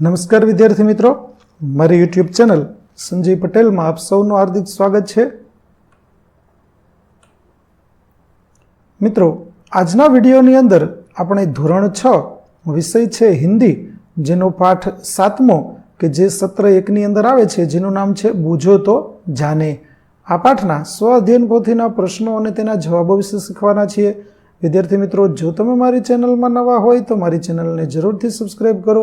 નમસ્કાર વિદ્યાર્થી મિત્રો. મારી યુટ્યુબ ચેનલ સંજય પટેલમાં આપ સૌનું હાર્દિક સ્વાગત છે. મિત્રો, આજના વિડીયોની અંદર આપણે ધોરણ છ વિષય છે હિન્દી, જેનો પાઠ સાતમો કે જે સત્ર એકની અંદર આવે છે, જેનું નામ છે બુજો તો જાને આ પાઠના સ્વ અધ્યયન પોથીના પ્રશ્નો અને તેના જવાબો વિશે શીખવાના છીએ. વિદ્યાર્થી મિત્રો, જો તમે મારી ચેનલમાં નવા હોય તો મારી ચેનલને જરૂરથી સબસ્ક્રાઈબ કરો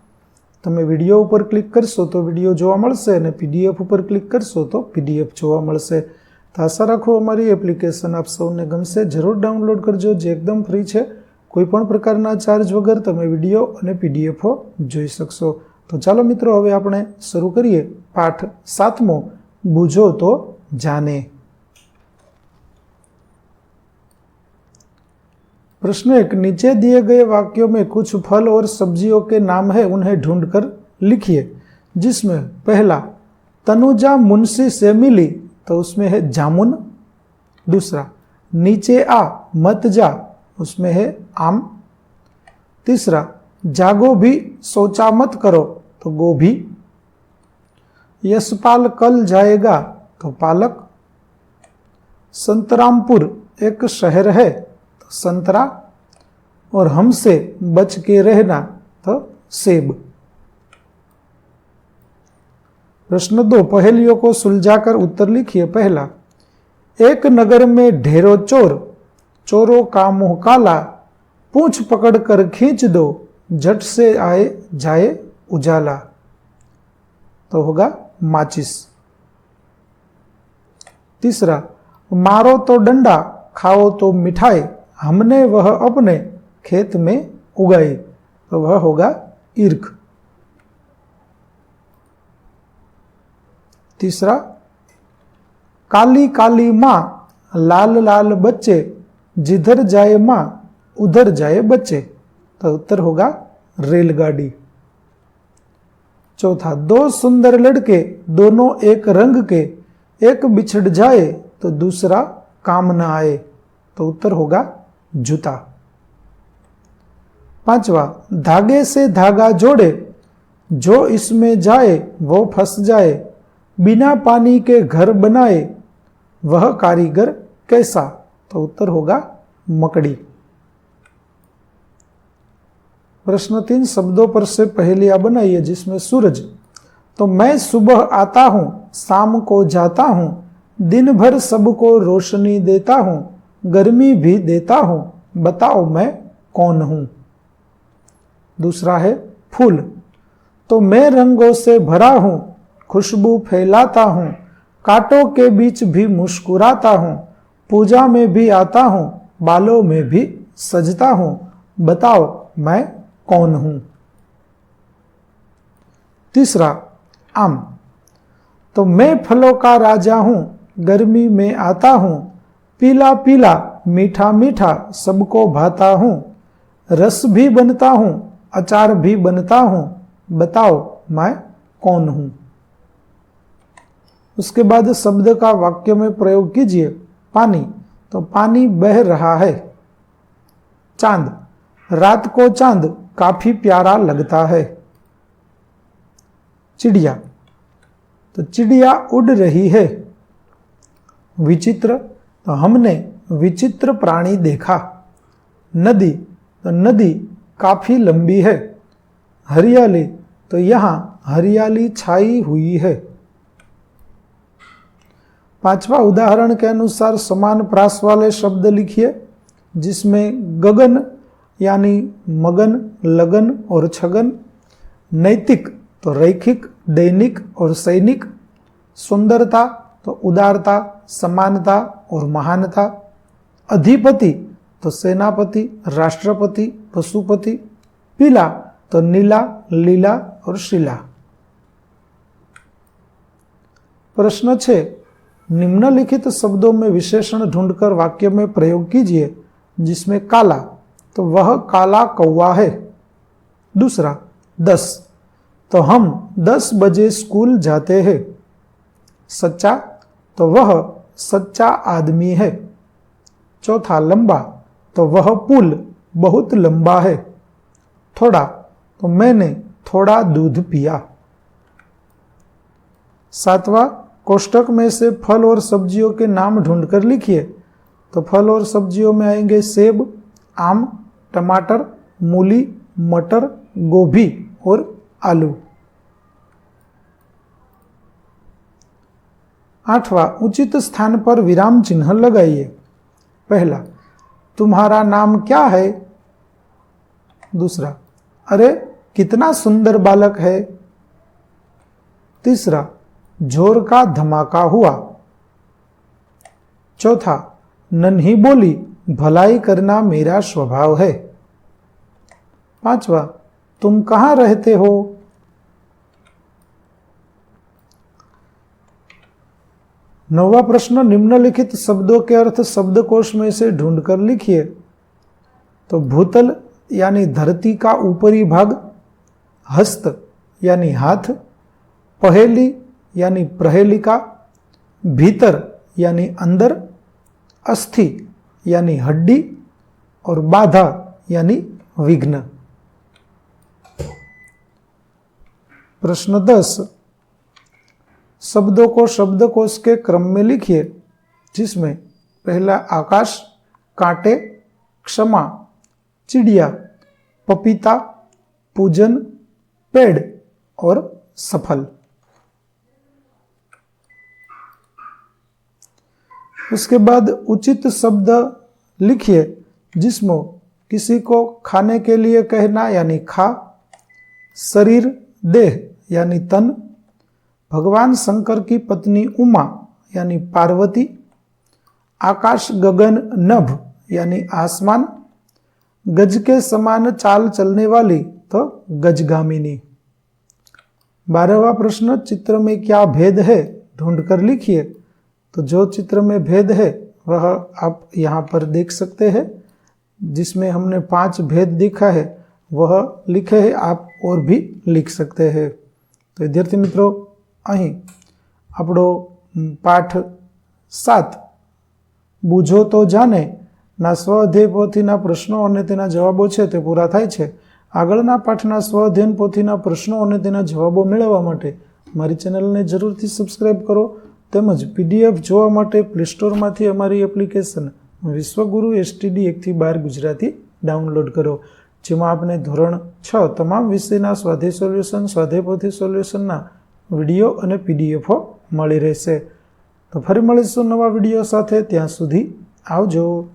તમે વીડિયો ઉપર ક્લિક કરશો તો વીડિયો જોવા મળશે અને પીડીએફ ઉપર ક્લિક કરશો તો પીડીએફ જોવા મળશે. તો આશા રાખો અમારી એપ્લિકેશન આપ સૌને ગમશે. જરૂર ડાઉનલોડ કરજો, જે એકદમ ફ્રી છે. કોઈ પણ પ્રકારના ચાર્જ વગર તમે વીડિયો અને પીડીએફો જોઈ શકશો. તો ચાલો મિત્રો, હવે આપણે શરૂ કરીએ પાઠ સાતમો. બુજો તો જાને. प्रश्न एक नीचे दिए गए वाक्यों में कुछ फल और सब्जियों के नाम है, उन्हें ढूंढकर लिखिए, जिसमें पहला, तनुजा मुंशी से मिली तो उसमें है जामुन। दूसरा, नीचे आ, मत जा, उसमें है आम। तीसरा, जागो भी, सोचा मत करो तो गोभी। यशपाल कल जाएगा तो पालक। संतरामपुर एक शहर है संतरा और हमसे बच के रहना तो सेब। प्रश्न दो, पहेलियों को सुलझाकर उत्तर लिखिए। पहला, एक नगर में ढेरों चोर, चोरों का मुँह काला, पूछ पकड़ कर खींच दो, झट से आए, जाए उजाला। तो होगा माचिस। तीसरा, मारो तो डंडा, खाओ तो मिठाई हमने वह अपने खेत में उगाई तो वह होगा ईर्ख। तीसरा, काली काली माँ, लाल लाल बच्चे, जिधर जाए माँ, उधर जाए बच्चे तो उत्तर होगा रेलगाड़ी। चौथा, दो सुंदर लड़के, दोनों एक रंग के, एक बिछड़ जाए तो दूसरा काम न आए तो उत्तर होगा जूता। पांचवा, धागे से धागा जोड़े। जो इसमें जाए, वो फंस जाए। बिना पानी के घर बनाए। वह कारीगर कैसा? तो उत्तर होगा, मकड़ी। प्रश्न तीन, शब्दों पर से पहेलियाँ बनाइए, जिसमें सूरज। तो मैं सुबह आता हूँ, शाम को जाता हूँ दिन भर सबको रोशनी देता हूँ। गर्मी भी देता हूँ, बताओ मैं कौन हूँ? दूसरा है फूल। तो मैं रंगों से भरा हूँ, खुशबू फैलाता हूँ, कांटों के बीच भी मुस्कुराता हूँ, पूजा में भी आता हूँ, बालों में भी सजता हूँ, बताओ मैं कौन हूँ? तीसरा, आम। तो मैं फलों का राजा हूँ, गर्मी में आता हूँ पीला पीला, मीठा मीठा सबको भाता हूँ। रस भी बनता हूँ, अचार भी बनता हूँ। बताओ, मैं कौन हूँ? उसके बाद शब्द का वाक्य में प्रयोग कीजिए, पानी। तो पानी बह रहा है। चाँद। रात को चाँद काफ़ी प्यारा लगता है। चिड़िया। तो चिड़िया उड़ रही है। विचित्र तो हमने विचित्र प्राणी देखा। नदी तो नदी काफ़ी लंबी है। हरियाली तो यहाँ हरियाली छाई हुई है। पांचवा उदाहरण के अनुसार समान प्रास वाले शब्द लिखिए, जिसमें गगन, यानी मगन, लगन और छगन, नैतिक तो रैखिक, दैनिक और सैनिक, सुंदरता तो उदारता समानता और महानता। अधिपति तो सेनापति, राष्ट्रपति, पशुपति, पीला तो नीला, लीला और शिला। प्रश्न छे, निम्नलिखित शब्दों में विशेषण ढूंढकर वाक्य में प्रयोग कीजिए, जिसमें काला तो वह काला कौवा है। दूसरा, दस तो हम दस बजे स्कूल जाते हैं। सच्चा तो वह सच्चा आदमी है। चौथा लंबा तो वह पुल बहुत लंबा है। थोड़ा तो मैंने थोड़ा दूध पिया। सातवां कोष्टक में से फल और सब्जियों के नाम ढूंढकर लिखिए। तो फल और सब्जियों में आएँगे सेब, आम, टमाटर, मूली, मटर, गोभी और आलू। आठवां उचित स्थान पर विराम चिन्ह लगाइए। पहला, तुम्हारा नाम क्या है? दूसरा, अरे, कितना सुंदर बालक है। तीसरा ज़ोर का धमाका हुआ। चौथा, नन्ही बोली, भलाई करना मेरा स्वभाव है। पांचवा, तुम कहाँ रहते हो? नौवा प्रश्न निम्नलिखित शब्दों के अर्थ शब्दकोश में से ढूंढकर लिखिए। तो भूतल यानी धरती का ऊपरी भाग, हस्त यानी हाथ, पहेली यानी प्रहेलिका, भीतर यानी अंदर, अस्थि यानी हड्डी और बाधा यानी विघ्न। प्रश्न दस। शब्दों को शब्दकोश के क्रम में लिखिए, जिसमें पहला आकाश, कांटे, क्षमा, चिड़िया, पपीता, पूजन, पेड़ और सफल। उसके बाद उचित शब्द लिखिए, जिसमें किसी को खाने के लिए कहना यानी खा, शरीर, देह यानी तन भगवान शंकर की पत्नी उमा, यानी पार्वती, आकाश गगन नभ, यानी आसमान, गज के समान चाल चलने वाली तो गजगामिनी। बारहवा प्रश्न, चित्र में क्या भेद है? ढूंढ कर लिखिए। तो जो चित्र में भेद है, वह आप यहाँ पर देख सकते हैं, जिसमें हमने पाँच भेद दिखा है, वह लिखे है, आप और भी लिख सकते हैं। तो विद्यार्थी मित्रों અહીં આપણો પાઠ સાત. બૂझો તો જાને ના સ્વઅધ્યય પોથીના પ્રશ્નો અને તેના જવાબો છે તે પૂરા થાય છે. આગળના પાઠના સ્વઅધ્યયન પોથીના પ્રશ્નો અને તેના જવાબો મેળવવા માટે મારી ચેનલને જરૂરથી સબસ્ક્રાઈબ કરો તેમજ પીડીએફ જોવા માટે પ્લે સ્ટોરમાંથી અમારી એપ્લિકેશન વિશ્વગુરુ એસટીડી એકથી બાર ગુજરાતી ડાઉનલોડ કરો. જેમાં આપને ધોરણ છ તમામ વિષયના સ્વાધ્યાય સોલ્યુશન સ્વાધ્યાય પોથી સોલ્યુશનના વીડિયો અને પીડીએફો મળી રહેશે. તો ફરી મળીશું નવા વીડિયો સાથે. ત્યાં સુધી આવજો.